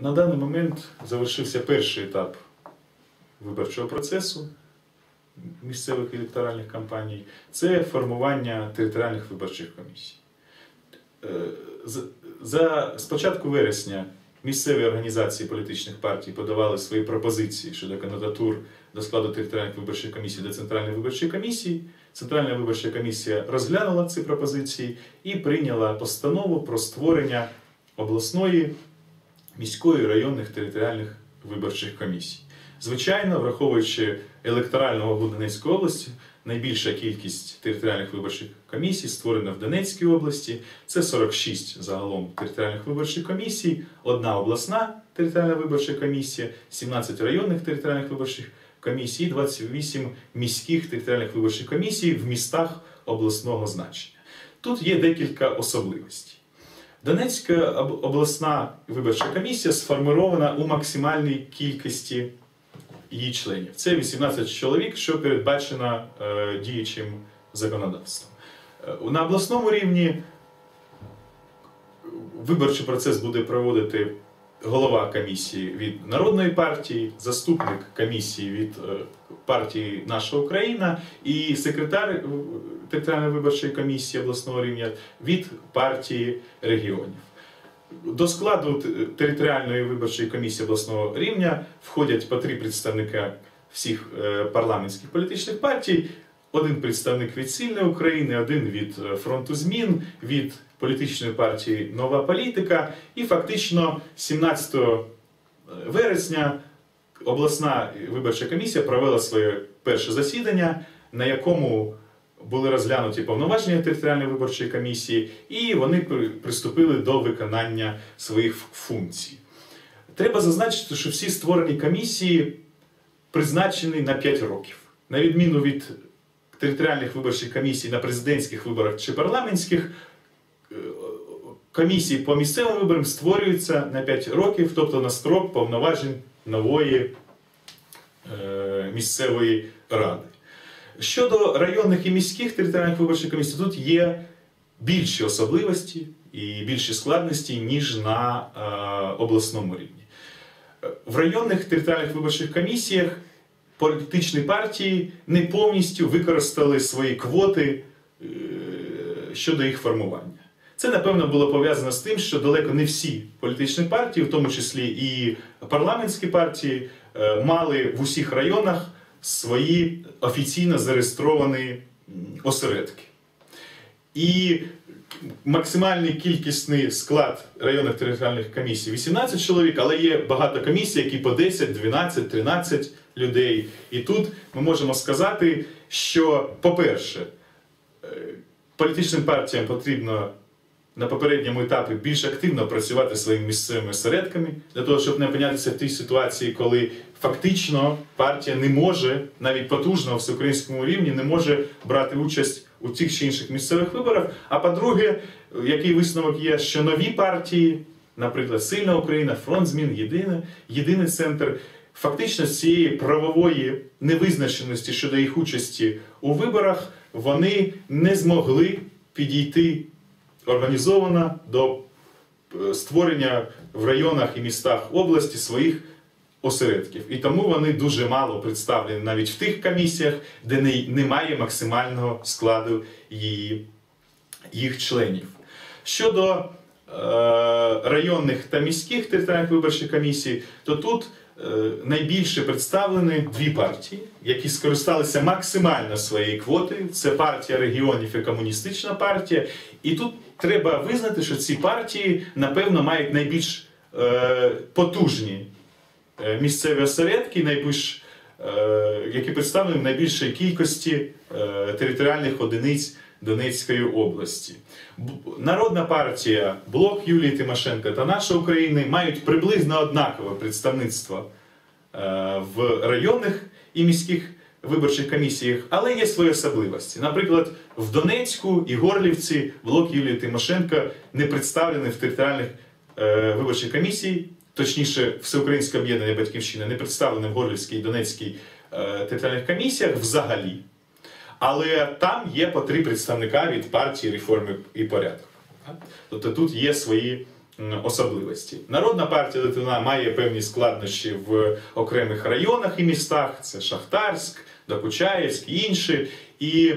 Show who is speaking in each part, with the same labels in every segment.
Speaker 1: На даний момент завершився перший етап виборчого процесу місцевих електоральних кампаній це формування територіальних виборчих комісій. Е, За з початку вересня місцеві організації політичних партій подавали свої пропозиції щодо кандидатур до складу територіальних виборчих комісій до Центральної виборчої комісії. Центральна виборча комісія розглянула ці пропозиції і прийняла постанову про створення обласної, міської районних територіальних виборчих комісій. Звичайно, враховуючи електоральну вагу Донецької області, найбільша кількість територіальних виборчих комісій створена в Донецькій області. Це 46 загалом територіальних виборчих комісій, одна обласна територіальна виборча комісія, 17 районних територіальних виборчих комісій, і 28 міських територіальних виборчих комісій в містах обласного значення. Тут є декілька особливостей. Донецька обласна виборча комісія сформирована у максимальній кількості її членів. Це 18 чоловік, що передбачено е, діючим законодавством. Е, На обласному рівні виборчий процес буде проводити голова комісії від народної партії, заступник комісії від е, партії Наша Україна і секретар е, територіальної виборчої комісії обласного рівня від партії регіонів. До складу територіальної виборчої комісії обласного рівня входять по три представника всіх е, парламентських політичних партій. Один представник від Сильної України, один від е, фронту змін, від політичної партії Нова політика. І фактично 17 вересня обласна виборча комісія провела своє перше засідання, на якому були розглянуті повноваження територіальної виборчої комісії, і вони приступили до виконання своїх функцій. Треба зазначити, що всі створені комісії призначені на 5 років. На відміну від територіальних виборчих комісій на президентських виборах чи парламентських, е, комісії по місцевим виборам створюються на 5 років, тобто на строк повноважень нової е, місцевої ради. Щодо районних і міських територіальних виборчих комісій, тут є більші особливості і більші складності, ніж на е, обласному рівні. Е, В районних територіальних виборчих комісіях політичні партії не повністю використали свої квоти е, щодо їх формування. Це, напевно, було пов'язано з тим, що далеко не всі політичні партії, в тому числі і парламентські партії, е, мали в усіх районах свої офіційно зареєстровані осередки. І максимальний кількісний склад районних територіальних комісій 18 чоловік, але є багато комісій, які по 10, 12, 13 людей. І тут ми можемо сказати, що, по-перше, е, політичним партіям потрібно на попередньому етапі більш активно працювати своїми місцевими осередками, для того, щоб не опинятися в тій ситуації, коли фактично партія не може, навіть потужно всеукраїнському рівні, не може брати участь у тих чи інших місцевих виборах. А по-друге, який висновок є, що нові партії, наприклад, Сильна Україна, Фронт змін, Єдине, Єдиний центр, фактично з цієї правової невизначеності щодо їх участі у виборах, вони не змогли підійти організовано до е, створення в районах і містах області своїх осередків. І тому вони дуже мало представлені навіть в тих комісіях, де немає максимального складу її, їх членів. Щодо е, районних та міських територіальних виборчих комісій, то тут найбільше представлені дві партії, які скористалися максимально своєю квотою. Це партія регіонів і комуністична партія. І тут треба визнати, що ці партії, напевно, мають найбільш е, потужні е, місцеві осередки, найбільш, е, які представлені в найбільшій кількості е, територіальних одиниць Донецької області. Народна партія, блок Юлії Тимошенко та наша Україна мають приблизно однакове представництво е, в районних і міських виборчих комісіях, але є свої особливості. Наприклад, в Донецьку і Горлівці блок Юлії Тимошенко не представлений в територіальних е, виборчих комісій, точніше, Всеукраїнське об'єднання Батьківщина не представлене в Горлівській і Донецькій е, територіальних комісіях взагалі. Але там є по три представника від партії реформи і порядку. Тобто тут є свої особливості. Народна партія Литвина має певні складнощі в окремих районах і містах: це Шахтарськ, Докучаєвськ і інші. І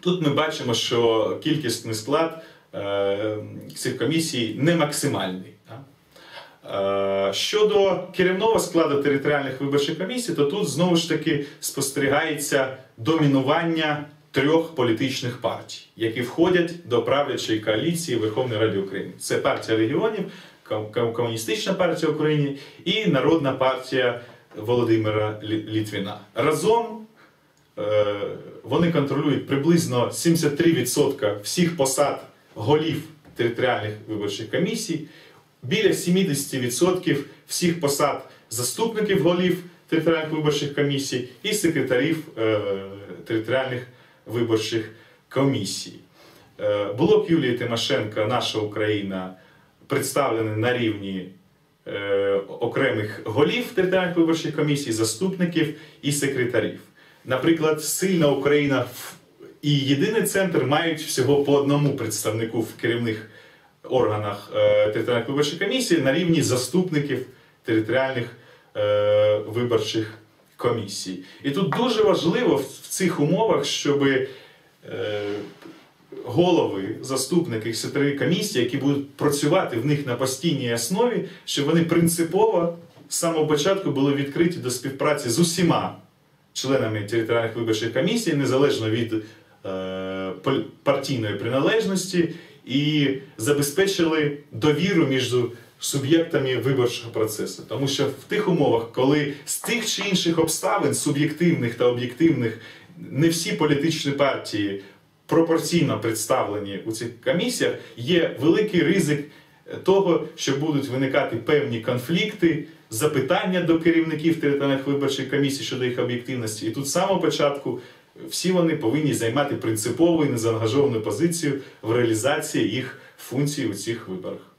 Speaker 1: тут ми бачимо, що кількісний склад е, цих комісій не максимальний. Е, Щодо керівного складу територіальних виборчих комісій, то тут знову ж таки спостерігається домінування трьох політичних партій, які входять до правлячої коаліції Верховної Ради України. Це партія регіонів, Ком- Ком- Комуністична партія України і Народна партія Володимира Літвіна. Разом е, вони контролюють приблизно 73% всіх посад голів територіальних виборчих комісій, біля 70% всіх посад заступників голів територіальних виборчих комісій і секретарів е, територіальних виборчих комісій. Е, блок Юлії Тимошенко, наша Україна, представлений на рівні е, окремих голів територіальних виборчих комісій, заступників і секретарів. Наприклад, сильна Україна і єдиний центр мають всього по одному представнику в керівних органах е, територіальних виборчих комісій на рівні заступників територіальних виборчих комісій. І тут дуже важливо в в цих умовах, щоб е, голови, заступники, секретарі комісії, які будуть працювати в них на постійній основі, щоб вони принципово з самого початку були відкриті до співпраці з усіма членами територіальних виборчих комісій, незалежно від е, партійної приналежності, і забезпечили довіру між суб'єктами виборчого процесу. Тому що в тих умовах, коли з тих чи інших обставин, суб'єктивних та об'єктивних, не всі політичні партії пропорційно представлені у цих комісіях, є великий ризик того, що будуть виникати певні конфлікти, запитання до керівників територіальних виборчих комісій щодо їх об'єктивності. І тут з самого початку всі вони повинні займати принципову і незаангажовану позицію в реалізації їх функцій у цих виборах.